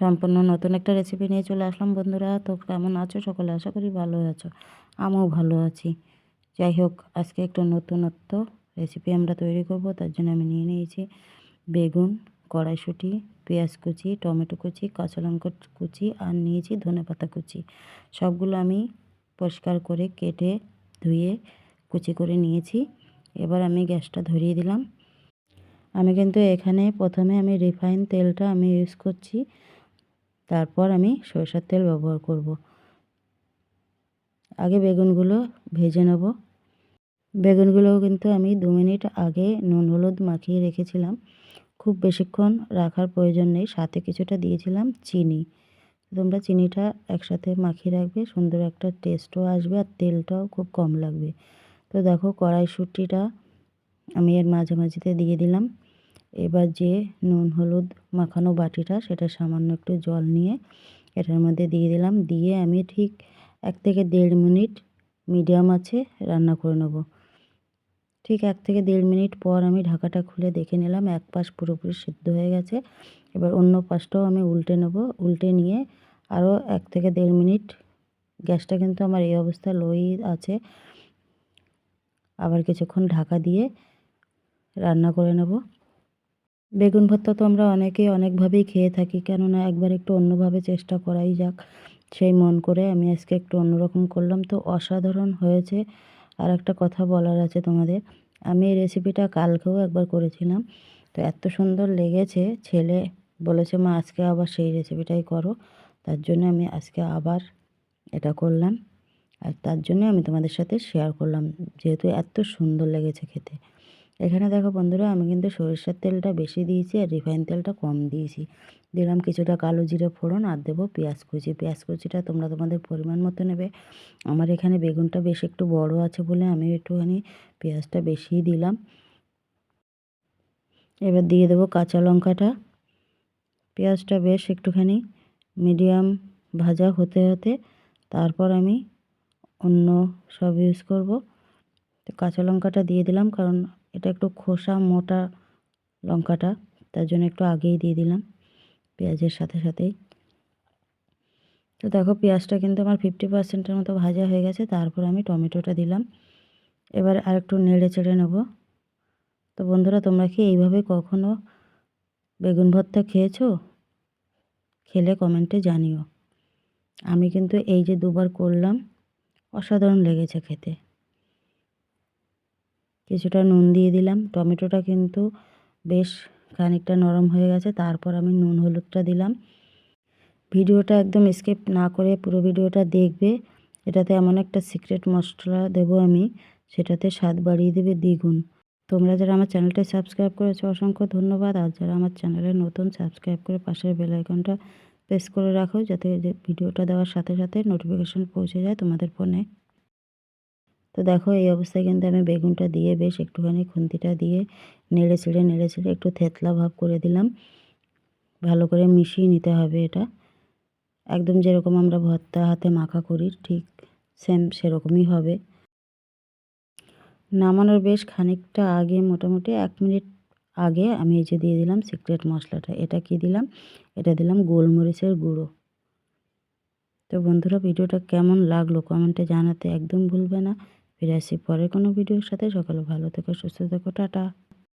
সম্পূর্ণ নতুন একটা রেসিপি নিয়ে চলে আসলাম, বন্ধুরা। তো কেমন আছো? সকলে আশা করি ভালো আছো, আমিও ভালো আছি। যাই হোক, আজকে একটু নতুনত্ব রেসিপি আমরা তৈরি করব, তার জন্য আমি নিয়ে নিয়েছি বেগুন, কড়াইশুঁটি, পেঁয়াজ কুচি, টমেটো কুচি, কাঁচা লঙ্কা কুচি আর নিয়েছি ধনে পাতা কুচি। সবগুলো আমি পরিষ্কার করে কেটে ধুয়ে কুচি করে নিয়েছি। এবার আমি গ্যাসটা ধরিয়ে দিলাম। আমি কিন্তু এখানে প্রথমে আমি রিফাইন তেলটা আমি ইউজ করছি। তারপর আমি সরষের তেল ব্যবহার করব। আগে বেগুনগুলো ভেজে নেব। বেগুনগুলোও কিন্তু আমি দু মিনিট আগে নুন হলুদ মাখিয়ে রেখেছিলাম। খুব বেশিক্ষণ রাখার প্রয়োজন নেই। সাথে কিছুটা দিয়েছিলাম চিনি। তোমরা চিনিটা একসাথে মাখিয়ে রাখবে, সুন্দর একটা টেস্টও আসবে আর তেলটাও খুব কম লাগবে। তো দেখো কড়াইশুঁটিটা আমি এর মাঝামাঝিতে দিয়ে দিলাম। এবার যে নুন, হলুদ মাখানো বাটিটা, সেটা সামান্য একটু জল নিয়ে এটার মধ্যে দিয়ে দিলাম। দিয়ে আমি ঠিক এক থেকে দেড় মিনিট মিডিয়াম আছে রান্না করে নেব। ঠিক এক থেকে দেড় মিনিট পর আমি ঢাকাটা খুলে দেখে নিলাম, এক পাশ পুরোপুরি সিদ্ধ হয়ে গেছে। এবার অন্য পাশটাও আমি উল্টে নেব। উল্টে নিয়ে আরও এক থেকে দেড় মিনিট, গ্যাসটা কিন্তু আমার এই অবস্থা লোই আছে, আবার কিছুক্ষণ ঢাকা দিয়ে রান্না করে নেব। বেগুন ভর্তা তো আমরা অনেকেই অনেকভাবেই খেয়ে থাকি, কেননা একবার একটু অন্যভাবে চেষ্টা করাই যাক। সেই মন করে আমি আজকে একটু অন্যরকম করলাম। তো অসাধারণ হয়েছে। আর একটা কথা বলার আছে তোমাদের, আমি এই রেসিপিটা কালকেও একবার করেছিলাম। তো এত সুন্দর লেগেছে, ছেলে বলেছে, মা, আজকে আবার সেই রেসিপিটাই করো। তার জন্য আমি আজকে আবার এটা করলাম। আর তার জন্য আমি তোমাদের সাথে শেয়ার করলাম, যেহেতু এত সুন্দর লেগেছে খেতে। এখানে দেখো বন্ধুরা, আমি কিন্তু সরিষার তেলটা বেশি দিয়েছি আর রিফাইন তেলটা কম দিয়েছি। দিলাম কিছুটা কালো জিরে ফোড়ন আর দেবো পেঁয়াজ কুচি। পেঁয়াজ কুচিটা তোমরা তোমাদের পরিমাণ মতো নেবে। আমার এখানে বেগুনটা বেশ একটু বড় আছে বলে আমি একটুখানি পেঁয়াজটা বেশিই দিলাম। এবার দিয়ে দেবো কাঁচা লঙ্কাটা। পেঁয়াজটা বেশ একটুখানি মিডিয়াম ভাজা হতে হতে তারপর আমি অন্য সব ইউজ করব। কাঁচা লঙ্কাটা দিয়ে দিলাম কারণ এটা একটু খোসা মোটা লঙ্কাটা, তার জন্য একটু আগেই দিয়ে দিলাম পেঁয়াজের সাথে সাথেই। তো দেখো পেঁয়াজটা কিন্তু আমার ফিফটি পার্সেন্টের মতো ভাজা হয়ে গেছে, তারপর আমি টমেটোটা দিলাম। এবার আরেকটু নেড়ে চেড়ে নেব। তো বন্ধুরা, তোমরা কি এইভাবে কখনো বেগুন ভর্তা খেয়েছো? খেলে কমেন্টে জানিও। আমি কিন্তু এই যে দুবার করলাম, অসাধারণ লেগেছে খেতে। কিছুটা নুন দিয়ে দিলাম। টমেটোটা কিন্তু বেশ খানিকটা নরম হয়ে গেছে, তারপর আমি নুন হলুদটা দিলাম। ভিডিওটা একদম স্কিপ না করে পুরো ভিডিওটা দেখবে। এটাতে এমন একটা সিক্রেট মশলা দেবো আমি, সেটাতে স্বাদ বাড়িয়ে দেবে দ্বিগুণ। তোমরা যারা আমার চ্যানেলটা সাবস্ক্রাইব করেছ, অসংখ্য ধন্যবাদ। আর যারা আমার চ্যানেলে নতুন, সাবস্ক্রাইব করে পাশের বেল আইকনটা প্রেস করে রাখো, যাতে ভিডিওটা দেওয়ার সাথে সাথে নোটিফিকেশান পৌঁছে যায় তোমাদের ফোনে। তো দেখো এই অবস্থায় কিন্তু আমি বেগুনটা দিয়ে বেশ একটুখানি খুন্তিটা দিয়ে নেড়ে ছেড়ে নেড়ে ছেড়ে একটু থেতলা ভাব করে দিলাম। ভালো করে মিশিয়ে নিতে হবে এটা। একদম যেরকম আমরা ভর্তা হাতে মাখা করি, ঠিক সেম সেরকমই হবে। নামানোর বেশ খানিকটা আগে, মোটামুটি এক মিনিট আগে আমি এই যে দিয়ে দিলাম সিক্রেট মশলাটা। এটা কি দিলাম? এটা দিলাম গোলমরিচের গুঁড়ো। তো বন্ধুরা, ভিডিওটা কেমন লাগল কমেন্টে জানাতে একদম ভুলবে না। ফিরে আসি পরে কোনো ভিডিওর সাথে। সকলে ভালো থেকো সুস্থ থেকো টাটা।